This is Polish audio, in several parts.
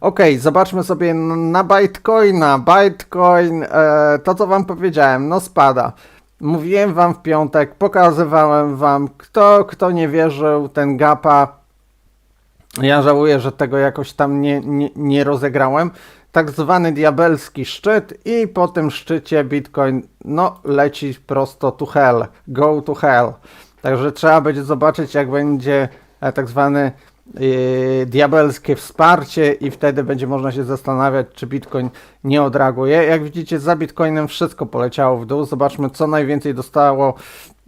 Okej, zobaczmy sobie na Bitcoina. Bitcoin, e, to co wam powiedziałem, no spada. Mówiłem wam w piątek, pokazywałem wam, kto, kto nie wierzył, ten gapa. Ja żałuję, że tego jakoś tam nie, nie, nie rozegrałem. Tak zwany diabelski szczyt i po tym szczycie Bitcoin no leci prosto to hell, go to hell. Także trzeba będzie zobaczyć jak będzie e, tak zwany e, diabelskie wsparcie i wtedy będzie można się zastanawiać czy Bitcoin nie odreaguje. Jak widzicie za Bitcoinem wszystko poleciało w dół. Zobaczmy co najwięcej dostało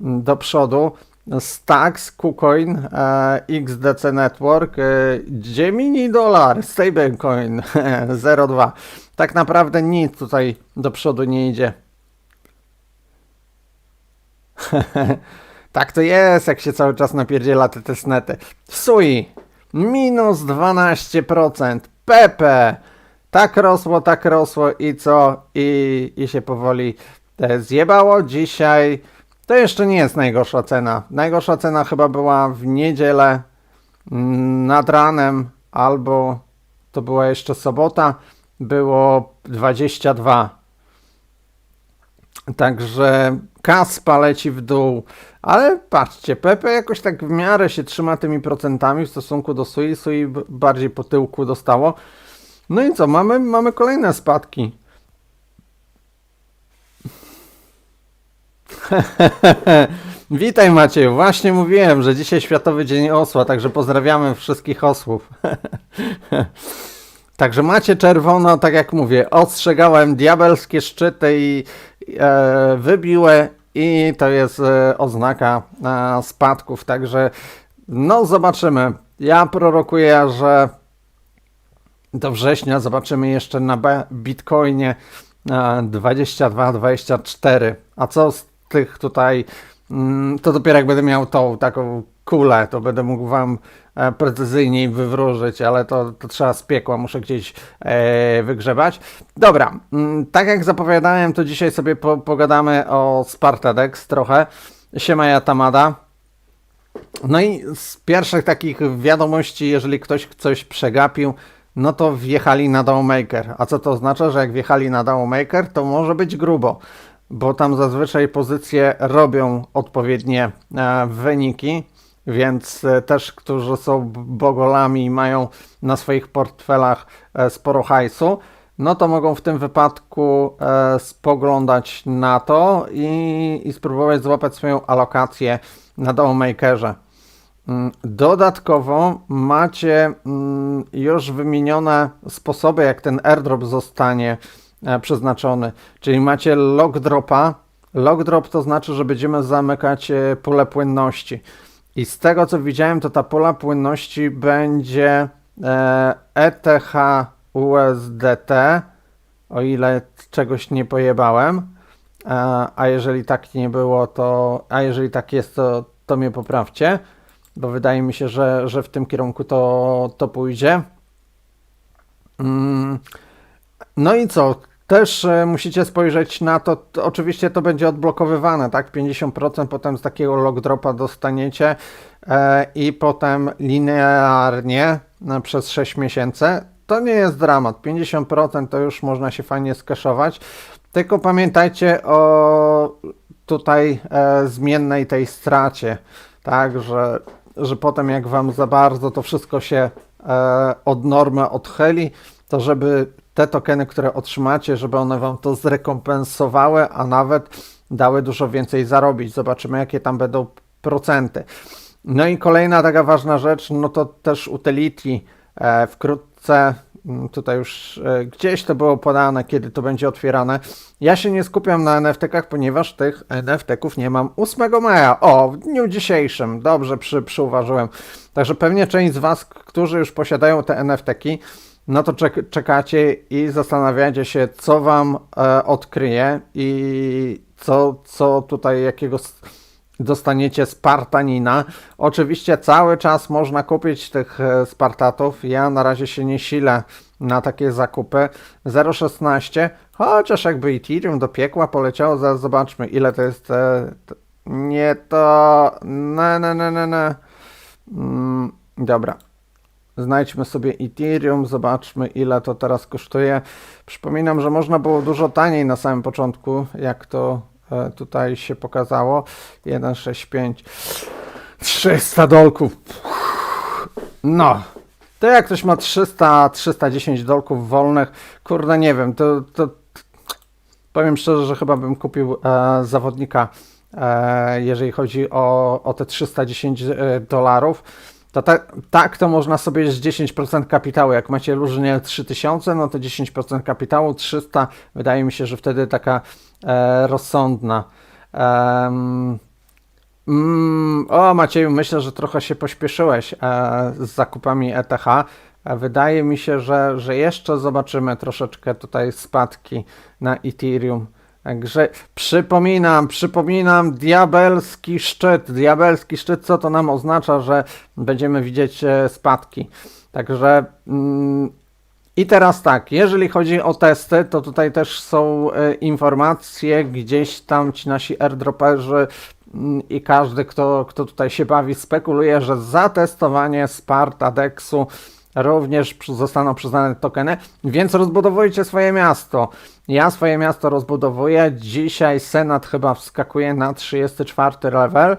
mm, do przodu. Stacks, KuCoin, e, XDC Network, e, Gemini Dollar, Stablecoin 0,2. Tak naprawdę nic tutaj do przodu nie idzie. tak to jest, jak się cały czas napierdziela te testnety. Sui, minus 12%. Pepe, tak rosło, tak rosło i co? I, i się powoli zjebało. Dzisiaj to jeszcze nie jest najgorsza cena. Najgorsza cena chyba była w niedzielę mm, nad ranem, albo to była jeszcze sobota, było 22. Także kaspa leci w dół, ale patrzcie, Pepe jakoś tak w miarę się trzyma tymi procentami w stosunku do Sui. Sui bardziej po tyłku dostało. No i co, mamy, mamy kolejne spadki. Witaj Maciej, właśnie mówiłem, że dzisiaj Światowy Dzień Osła, także pozdrawiamy wszystkich osłów. Także macie czerwono, tak jak mówię, ostrzegałem diabelskie szczyty i e, wybiłe i to jest e, oznaka e, spadków, także no zobaczymy. Ja prorokuję, że do września zobaczymy jeszcze na Bitcoinie e, 22-24. A co z tych tutaj, to dopiero jak będę miał tą taką kulę, to będę mógł wam e, precyzyjniej wywróżyć, ale to, to trzeba z piekła, muszę gdzieś e, wygrzebać. Dobra, mm, tak jak zapowiadałem, to dzisiaj sobie po, pogadamy o Spartadex trochę. Siema ja Tamada. No i z pierwszych takich wiadomości, jeżeli ktoś coś przegapił, no to wjechali na Dowmaker. A co to oznacza, że jak wjechali na Dowmaker, to może być grubo, bo tam zazwyczaj pozycje robią odpowiednie e, wyniki, więc e, też, którzy są bogolami i mają na swoich portfelach e, sporo hajsu, no to mogą w tym wypadku spoglądać na to i, i spróbować złapać swoją alokację na Dowmakerze. Mm, Dodatkowo macie mm, już wymienione sposoby, jak ten airdrop zostanie przeznaczony. Czyli macie log dropa. Log drop to znaczy, że będziemy zamykać e, pulę płynności. I z tego co widziałem, to ta pula płynności będzie e, ETH USDT, o ile czegoś nie pojebałem. E, A jeżeli tak nie było, to. A jeżeli tak jest, to, to mnie poprawcie bo wydaje mi się, że, że w tym kierunku to, to pójdzie. Mm, No i co? Też e, musicie spojrzeć na to, to, oczywiście to będzie odblokowywane, tak? 50% potem z takiego log dropa dostaniecie e, i potem linearnie e, przez 6 miesięcy. To nie jest dramat. 50% to już można się fajnie skeszować. Tylko pamiętajcie o tutaj e, zmiennej tej stracie, tak? Że, że potem jak wam za bardzo to wszystko się e, od normy odchyli, to żeby te tokeny, które otrzymacie, żeby one wam to zrekompensowały, a nawet dały dużo więcej zarobić. Zobaczymy, jakie tam będą procenty. No i kolejna taka ważna rzecz, no to też utility. E, wkrótce, mm, tutaj już e, gdzieś to było podane, kiedy to będzie otwierane. Ja się nie skupiam na NFT-kach, ponieważ tych NFT-ków nie mam 8 maja. O, w dniu dzisiejszym. Dobrze przy, przyuważyłem. Także pewnie część z Was, którzy już posiadają te NFT-ki, no to czek- czekacie i zastanawiacie się, co Wam e, odkryje i co, co tutaj jakiego dostaniecie Spartanina. Oczywiście cały czas można kupić tych e, Spartatów. Ja na razie się nie silę na takie zakupy. 0,16, chociaż jakby Ethereum do piekła poleciało, zaraz zobaczmy ile to jest. E, nie to. Ne, ne, ne, ne, ne. Mm, dobra. Znajdźmy sobie Ethereum, zobaczmy ile to teraz kosztuje. Przypominam, że można było dużo taniej na samym początku, jak to e, tutaj się pokazało. 165 300 dolków. No. To jak ktoś ma 300, 310 dolków wolnych, kurde nie wiem, to, to powiem szczerze, że chyba bym kupił e, zawodnika, e, jeżeli chodzi o, o te 310 e, dolarów. To tak, tak to można sobie z 10% kapitału. Jak macie różnie 3000, no to 10% kapitału, 300 wydaje mi się, że wtedy taka e, rozsądna. Mm, o, Macieju, myślę, że trochę się pośpieszyłeś e, z zakupami ETH. E, Wydaje mi się, że, że jeszcze zobaczymy troszeczkę tutaj spadki na Ethereum. Także przypominam, przypominam, diabelski szczyt. Diabelski szczyt, co to nam oznacza, że będziemy widzieć e, spadki. Także mm, i teraz tak, jeżeli chodzi o testy, to tutaj też są e, informacje, gdzieś tam ci nasi airdroperzy mm, i każdy, kto, kto tutaj się bawi, spekuluje, że za testowanie Sparta Dexu również zostaną przyznane tokeny, więc rozbudowujcie swoje miasto. Ja swoje miasto rozbudowuję. Dzisiaj Senat chyba wskakuje na 34 level.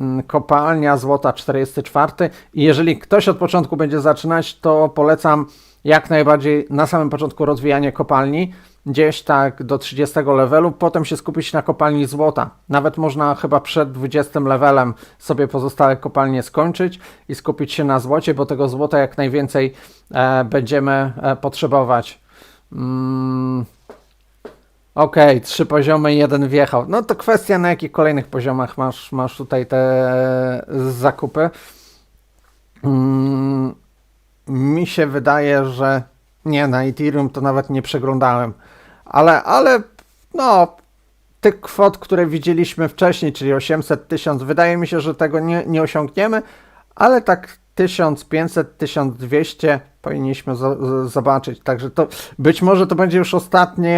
Mm, Kopalnia złota 44. I jeżeli ktoś od początku będzie zaczynać, to polecam jak najbardziej na samym początku rozwijanie kopalni, gdzieś tak do 30 levelu, potem się skupić na kopalni złota. Nawet można chyba przed 20 levelem sobie pozostałe kopalnie skończyć i skupić się na złocie, bo tego złota jak najwięcej e, będziemy e, potrzebować. Mm. Okej, trzy poziomy, jeden wjechał. No to kwestia na jakich kolejnych poziomach masz, masz tutaj te e, zakupy. Mm, mi się wydaje, że nie, na Ethereum to nawet nie przeglądałem. Ale, ale no, tych kwot, które widzieliśmy wcześniej, czyli 800 1000, wydaje mi się, że tego nie, nie osiągniemy, ale tak 1500, 1200 powinniśmy zobaczyć. Także to być może to będzie już ostatni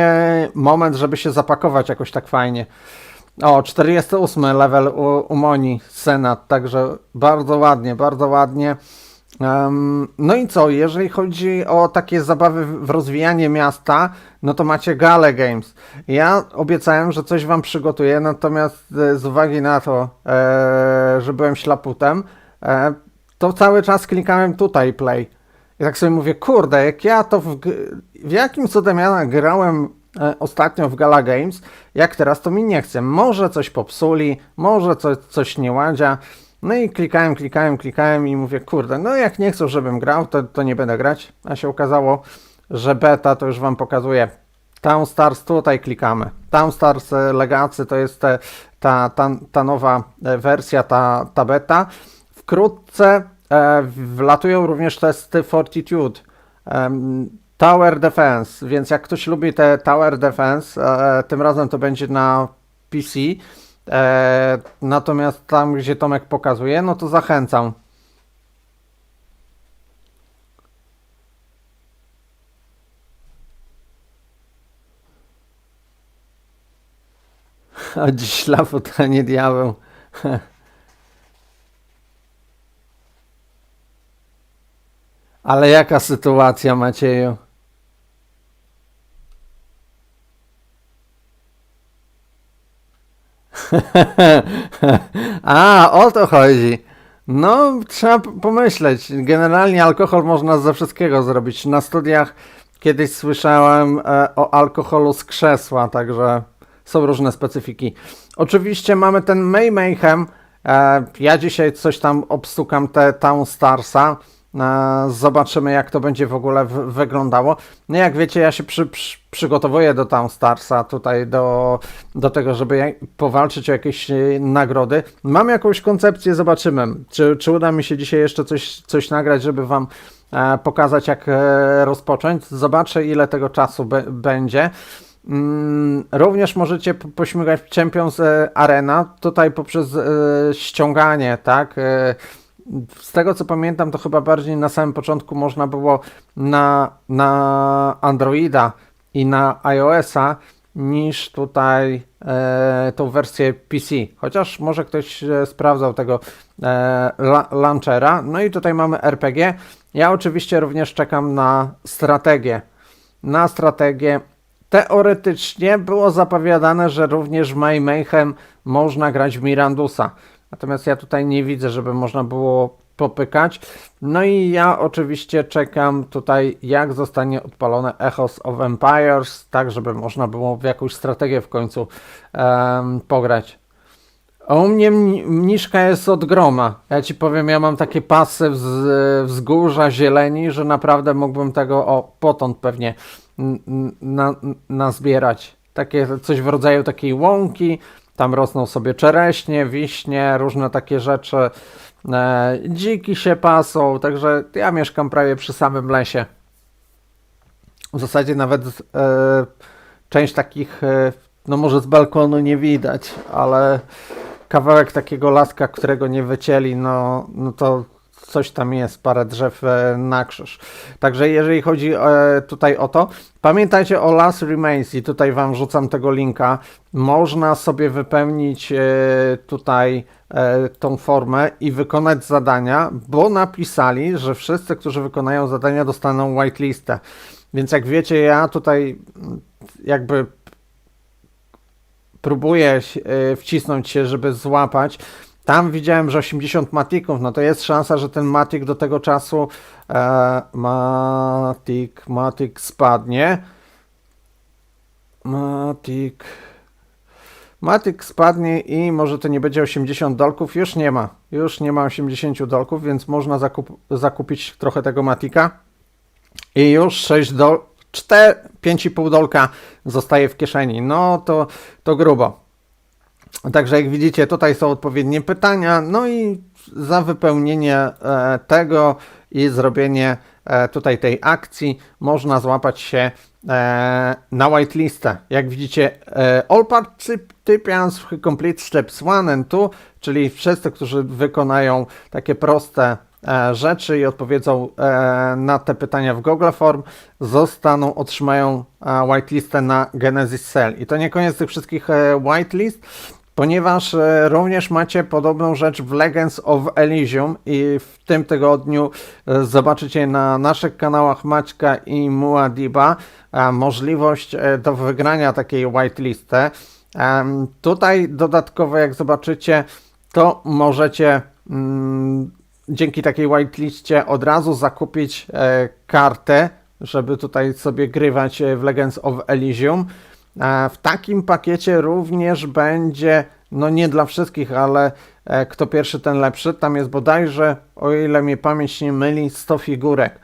moment, żeby się zapakować jakoś tak fajnie. O, 48 level u, u Moni Senat, także bardzo ładnie, bardzo ładnie. Em, no i co, jeżeli chodzi o takie zabawy w w rozwijanie miasta, no to macie Gale Games. Ja obiecałem, że coś wam przygotuję, natomiast e, z uwagi na to, e, że byłem ślaputem, e, to cały czas klikałem tutaj play. I tak sobie mówię, kurde, jak ja to w, w jakim cudem ja grałem e, ostatnio w Gala Games, jak teraz to mi nie chce. Może coś popsuli, może coś, coś nie ładzia. No i klikałem, klikałem, klikałem i mówię, kurde, no jak nie chcą, żebym grał, to, to nie będę grać. A się okazało, że beta to już wam pokazuje. Town Stars tutaj klikamy. Town Stars e, Legacy to jest te, ta, ta, ta nowa e, wersja, ta, ta beta. Wkrótce e, wlatują również testy Fortitude. Tower Defense, więc jak ktoś lubi te Tower Defense, e, tym razem to będzie na PC. E, natomiast tam, gdzie Tomek pokazuje, no to zachęcam. Dziś ślafut, a nie diabeł. Ale jaka sytuacja, Macieju? A, o to chodzi. No, trzeba pomyśleć. Generalnie alkohol można ze wszystkiego zrobić. Na studiach kiedyś słyszałem e, o alkoholu z krzesła, także są różne specyfiki. Oczywiście mamy ten May Mayhem. E, ja dzisiaj coś tam obstukam te Town Starsa. Zobaczymy, jak to będzie w ogóle wyglądało. No jak wiecie, ja się przy, przy, przygotowuję do Town Starsa, tutaj do, do tego, żeby powalczyć o jakieś e, nagrody. Mam jakąś koncepcję, zobaczymy. Czy, czy uda mi się dzisiaj jeszcze coś, coś nagrać, żeby Wam e, pokazać, jak e, rozpocząć. Zobaczę, ile tego czasu be, będzie. Mm, Również możecie po- pośmigać Champions e, Arena, tutaj poprzez e, ściąganie, tak? Z tego co pamiętam, to chyba bardziej na samym początku można było na, na Androida i na iOS-a niż tutaj e, tą wersję PC. Chociaż może ktoś e, sprawdzał tego e, la, launchera. No i tutaj mamy RPG. Ja oczywiście również czekam na strategię. Na strategię. Teoretycznie było zapowiadane, że również w May Mayhem można grać w Mirandusa. Natomiast ja tutaj nie widzę, żeby można było popykać. No i ja oczywiście czekam tutaj, jak zostanie odpalone Echoes of Empires, tak żeby można było w jakąś strategię w końcu em, pograć. A u mnie mni- mniszka jest od groma. Ja ci powiem, ja mam takie pasy wz, wzgórza zieleni, że naprawdę mógłbym tego, o, potąd pewnie nazbierać. Takie coś w rodzaju takiej łąki, tam rosną sobie czereśnie, wiśnie, różne takie rzeczy. E, dziki się pasą, także ja mieszkam prawie przy samym lesie. W zasadzie nawet e, część takich, e, no może z balkonu nie widać, ale kawałek takiego laska, którego nie wycięli, no, no to coś tam jest, parę drzew e, na krzyż. Także jeżeli chodzi e, tutaj o to, pamiętajcie o Last Remains i tutaj Wam rzucam tego linka. Można sobie wypełnić e, tutaj tą formę i wykonać zadania, bo napisali, że wszyscy, którzy wykonają zadania dostaną whitelistę. Więc jak wiecie, ja tutaj mm, jakby próbuję wcisnąć się, żeby złapać. Tam widziałem, że 80 matików, no to jest szansa, że ten matik do tego czasu e, matik, matik spadnie. Matik. Matik spadnie i może to nie będzie 80 dolków. Już nie ma. Już nie ma 80 dolków, więc można zakup, zakupić trochę tego matika. I już 6 dol, 4, 5,5 dolka zostaje w kieszeni. No to, to grubo. Także jak widzicie, tutaj są odpowiednie pytania, no i za wypełnienie e, tego i zrobienie e, tutaj tej akcji można złapać się e, na whitelistę. Jak widzicie, all participants who complete steps 1 and 2, czyli wszyscy, którzy wykonają takie proste rzeczy i odpowiedzą na te pytania w Google Form, zostaną, otrzymają whitelistę na Genesis Cell. I to nie koniec tych wszystkich whitelist, ponieważ e, również macie podobną rzecz w Legends of Elysium i w tym tygodniu e, zobaczycie na naszych kanałach Maćka i Muadiba e, możliwość do wygrania takiej whitelisty. Em, Tutaj dodatkowo jak zobaczycie, to możecie mm, dzięki takiej whitelistie od razu zakupić kartę, żeby tutaj sobie grywać w Legends of Elysium. W takim pakiecie również będzie, no nie dla wszystkich, ale e, kto pierwszy, ten lepszy. Tam jest bodajże, o ile mnie pamięć nie myli, 100 figurek.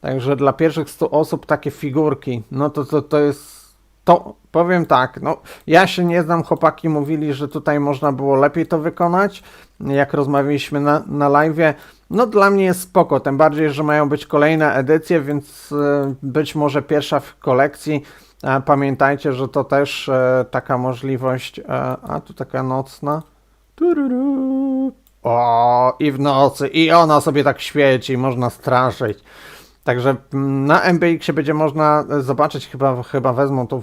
Także dla pierwszych 100 osób takie figurki, no to to, to jest, to powiem tak, no ja się nie znam, chłopaki mówili, że tutaj można było lepiej to wykonać, jak rozmawialiśmy na, na live'ie. No dla mnie jest spoko, tym bardziej, że mają być kolejne edycje, więc e, być może pierwsza w kolekcji. E, Pamiętajcie, że to też e, taka możliwość, e, a tu taka nocna. Tururu. O, i w nocy, i ona sobie tak świeci, można straszyć. Także mm, na MBX będzie można zobaczyć, chyba, chyba wezmą tą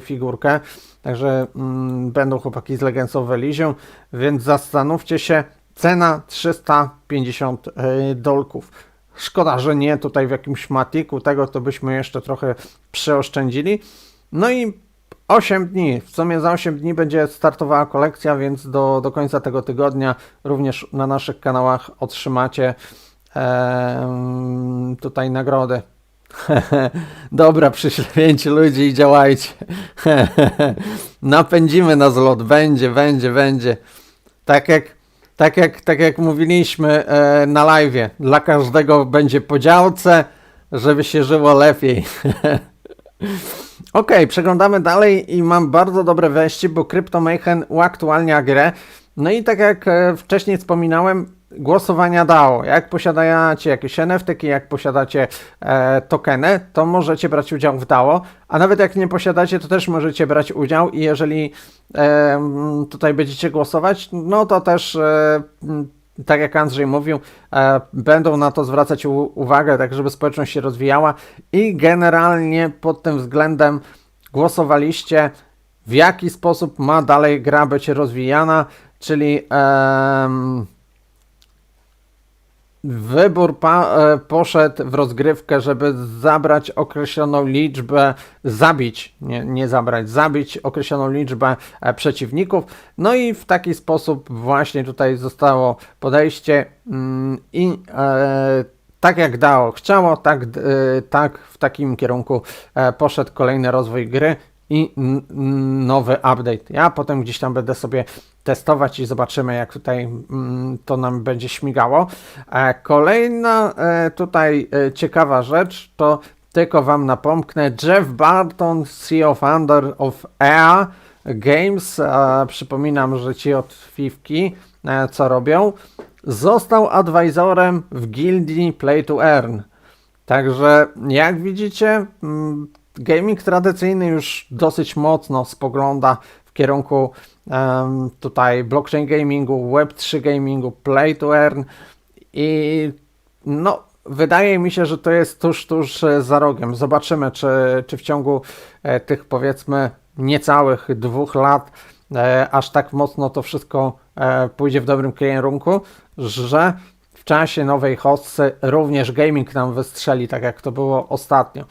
figurkę. Także mm, będą chłopaki z Legends of Elysium, więc zastanówcie się. Cena 350 e, dolków. Szkoda, że nie tutaj w jakimś matiku, tego to byśmy jeszcze trochę przeoszczędzili. No i 8 dni. W sumie za 8 dni będzie startowała kolekcja, więc do, do końca tego tygodnia również na naszych kanałach otrzymacie em, tutaj nagrody. Dobra, przyślewięcie ludzi i działajcie. Napędzimy na zlot. Będzie, będzie, będzie. Tak jak, tak jak, tak jak mówiliśmy e, na live, dla każdego będzie po działce, żeby się żyło lepiej. Okej, przeglądamy dalej i mam bardzo dobre wieści, bo CryptoMayhem uaktualnia grę. No i tak jak e, wcześniej wspominałem, głosowania DAO. Jak posiadacie jakieś NFT, jak posiadacie e, tokeny, to możecie brać udział w DAO, a nawet jak nie posiadacie, to też możecie brać udział i jeżeli e, tutaj będziecie głosować, no to też e, tak jak Andrzej mówił, e, będą na to zwracać u, uwagę, tak żeby społeczność się rozwijała i generalnie pod tym względem głosowaliście, w jaki sposób ma dalej gra być rozwijana, czyli em, wybór e, poszedł w rozgrywkę, żeby zabrać określoną liczbę, zabić, nie, nie zabrać, zabić określoną liczbę e, przeciwników. No i w taki sposób właśnie tutaj zostało podejście mm, i e, tak jak DAO chciało, tak, e, tak w takim kierunku e, poszedł kolejny rozwój gry i nowy update. Ja potem gdzieś tam będę sobie testować i zobaczymy, jak tutaj mm, to nam będzie śmigało. E, Kolejna e, tutaj e, ciekawa rzecz to tylko Wam napomknę. Jeff Barton, CEO founder of EA Games, przypominam, że ci od Fivki e, co robią, został advisorem w gildii Play to Earn. Także jak widzicie, mm, gaming tradycyjny już dosyć mocno spogląda w kierunku em, tutaj blockchain gamingu, web3 gamingu, play to earn i no wydaje mi się, że to jest tuż, tuż e, za rogiem. Zobaczymy, czy, czy w ciągu e, tych powiedzmy niecałych dwóch lat e, aż tak mocno to wszystko e, pójdzie w dobrym kierunku, że w czasie nowej hostcy również gaming nam wystrzeli, tak jak to było ostatnio.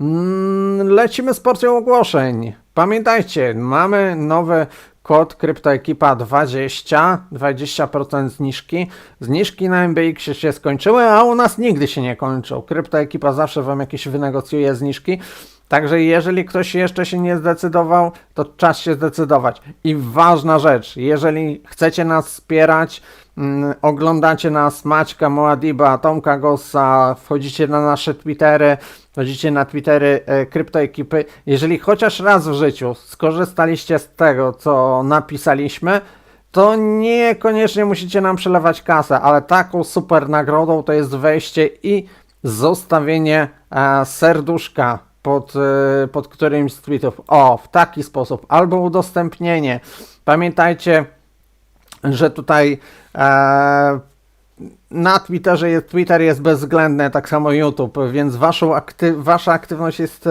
Mm, Lecimy z porcją ogłoszeń. Pamiętajcie, mamy nowy kod CryptoEkipa 20, 20% zniżki. Zniżki na MBX się skończyły, a u nas nigdy się nie kończą. CryptoEkipa zawsze Wam jakieś wynegocjuje zniżki. Także jeżeli ktoś jeszcze się nie zdecydował, to czas się zdecydować. I ważna rzecz, jeżeli chcecie nas wspierać, mm, oglądacie nas Maćka, Moadiba, Tomka Gossa, wchodzicie na nasze Twittery, wchodzicie na Twittery e, kryptoekipy, jeżeli chociaż raz w życiu skorzystaliście z tego, co napisaliśmy, to niekoniecznie musicie nam przelewać kasę, ale taką super nagrodą to jest wejście i zostawienie e, serduszka pod, e, pod którymś z tweetów. O, w taki sposób. Albo udostępnienie. Pamiętajcie, że tutaj na Twitterze jest, Twitter jest bezwzględny, tak samo YouTube, więc waszą akty, wasza aktywność jest e,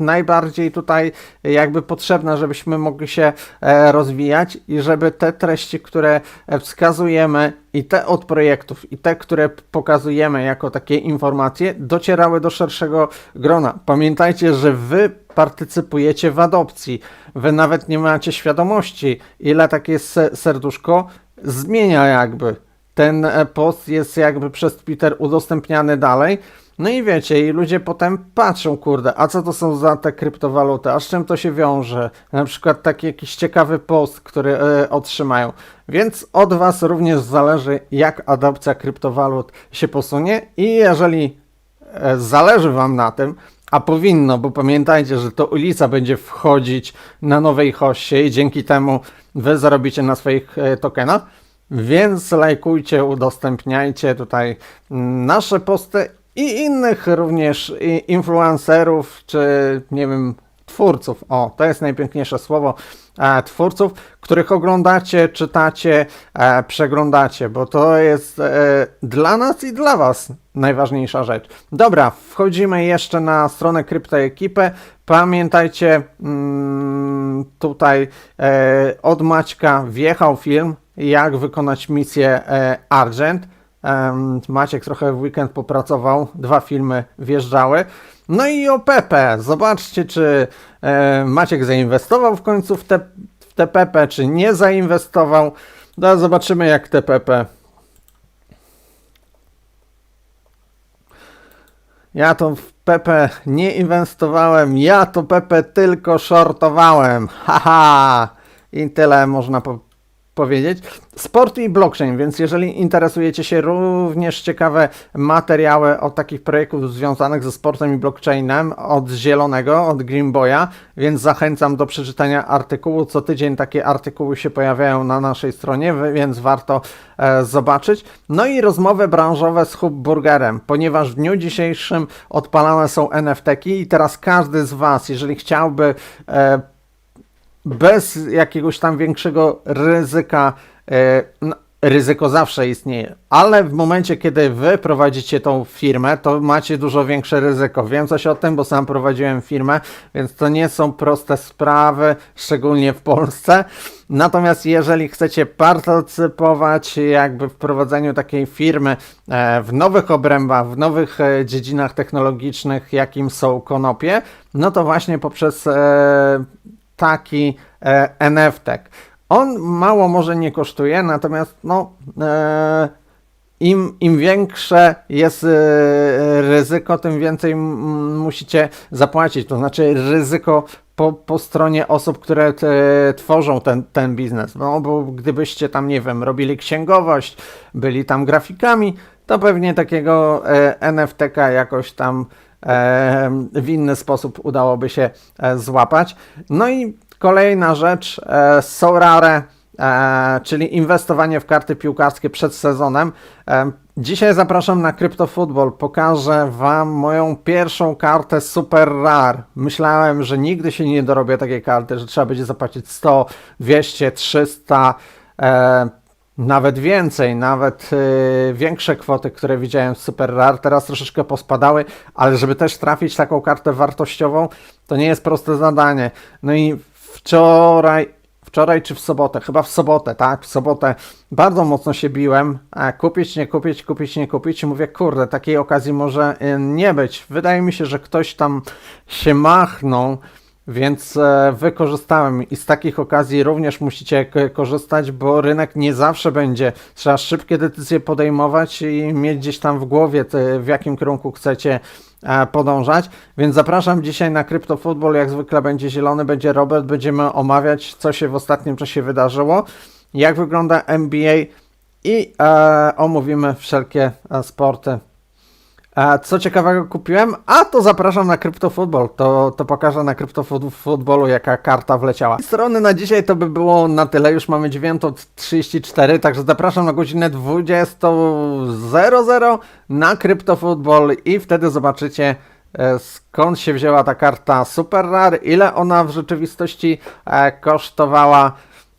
najbardziej tutaj jakby potrzebna, żebyśmy mogli się e, rozwijać i żeby te treści, które e, wskazujemy i te od projektów i te, które pokazujemy jako takie informacje, docierały do szerszego grona. Pamiętajcie, że wy partycypujecie w adopcji. Wy nawet nie macie świadomości, ile takie se- serduszko zmienia jakby ten post jest jakby przez Twitter udostępniany dalej. No i wiecie, i ludzie potem patrzą, kurde, a co to są za te kryptowaluty, a z czym to się wiąże? Na przykład taki jakiś ciekawy post, który e, otrzymają. Więc od Was również zależy, jak adopcja kryptowalut się posunie i jeżeli e, zależy Wam na tym, a powinno, bo pamiętajcie, że to ulica będzie wchodzić na nowej hoście i dzięki temu Wy zarobicie na swoich e, tokenach, więc lajkujcie, udostępniajcie tutaj nasze posty i innych również influencerów, czy nie wiem, twórców. O, to jest najpiękniejsze słowo. E, twórców, których oglądacie, czytacie, e, przeglądacie, bo to jest e, dla nas i dla Was najważniejsza rzecz. Dobra, wchodzimy jeszcze na stronę Kryptoekipy. Pamiętajcie, mm, tutaj od Maćka wjechał film, jak wykonać misję e, Argent. Maciek trochę w weekend popracował, dwa filmy wjeżdżały. No i o Pepe. Zobaczcie, czy e, Maciek zainwestował w końcu w te, w te Pepe, czy nie zainwestował. No, zobaczymy, jak te Pepe. Ja to w Pepe nie inwestowałem, ja to Pepe tylko shortowałem. Haha! I tyle można po powiedzieć. Sport i blockchain, więc jeżeli interesujecie się również ciekawe materiały od takich projektów związanych ze sportem i blockchainem od Zielonego, od Greenboya, więc zachęcam do przeczytania artykułu. Co tydzień takie artykuły się pojawiają na naszej stronie, więc warto e, zobaczyć. No i rozmowy branżowe z Hubburgerem, ponieważ w dniu dzisiejszym odpalane są NFT-ki i teraz każdy z Was, jeżeli chciałby e, bez jakiegoś tam większego ryzyka e, ryzyko zawsze istnieje, ale w momencie, kiedy wy prowadzicie tą firmę, to macie dużo większe ryzyko. Wiem coś o tym, bo sam prowadziłem firmę, więc to nie są proste sprawy, szczególnie w Polsce. Natomiast jeżeli chcecie partycypować jakby w prowadzeniu takiej firmy e, w nowych obrębach, w nowych e, dziedzinach technologicznych, jakim są konopie, no to właśnie poprzez taki e, NFT. On mało może nie kosztuje, natomiast no, e, im, im większe jest e, ryzyko, tym więcej musicie zapłacić. To znaczy ryzyko po, po stronie osób, które te, tworzą ten, ten biznes. No bo gdybyście tam, nie wiem, robili księgowość, byli tam grafikami, to pewnie takiego e, jakoś tam w inny sposób udałoby się e, złapać. No i kolejna rzecz, e, są rare, e, czyli inwestowanie w karty piłkarskie przed sezonem. E, dzisiaj zapraszam na CryptoFootball. Pokażę Wam moją pierwszą kartę Super Rare. Myślałem, że nigdy się nie dorobię takiej karty, że trzeba będzie zapłacić 100, 200, 300, e, nawet więcej, nawet e, większe kwoty, które widziałem w Super Rare. Teraz troszeczkę pospadały, ale żeby też trafić taką kartę wartościową, to nie jest proste zadanie. No i wczoraj, wczoraj czy w sobotę, chyba w sobotę, tak, w sobotę bardzo mocno się biłem, e, kupić, nie kupić, kupić, nie kupić i mówię, kurde, takiej okazji może e, nie być. Wydaje mi się, że ktoś tam się machnął, więc e, wykorzystałem i z takich okazji również musicie korzystać, bo rynek nie zawsze będzie. Trzeba szybkie decyzje podejmować i mieć gdzieś tam w głowie, w jakim kierunku chcecie e, podążać. Więc zapraszam dzisiaj na CryptoFootball. Jak zwykle będzie zielony, będzie Robert. Będziemy omawiać, co się w ostatnim czasie wydarzyło, jak wygląda NBA i e, omówimy wszelkie e, sporty. A co ciekawego kupiłem? A to zapraszam na CryptoFootball. To, to pokażę na CryptoFootballu, jaka karta wleciała. Strony na dzisiaj to by było na tyle. Już mamy 9.34, także zapraszam na godzinę 20.00 na CryptoFootball i wtedy zobaczycie e, skąd się wzięła ta karta Super Rare, ile ona w rzeczywistości e, kosztowała.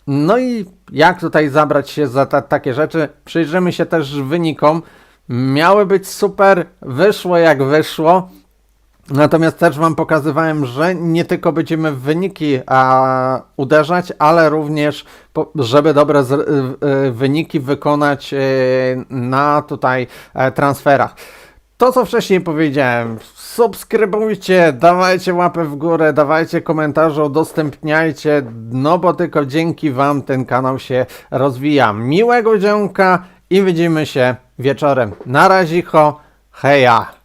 No i jak tutaj zabrać się za ta, takie rzeczy? Przyjrzymy się też wynikom. Miały być super, wyszło jak wyszło. Natomiast też Wam pokazywałem, że nie tylko będziemy w wyniki a, uderzać, ale również, po, żeby dobre z, y, y, wyniki wykonać y, na tutaj e, transferach. To, co wcześniej powiedziałem, subskrybujcie, dawajcie łapę w górę, dawajcie komentarze, udostępniajcie, no bo tylko dzięki Wam ten kanał się rozwija. Miłego dzionka i widzimy się wieczorem. Na razie, heja!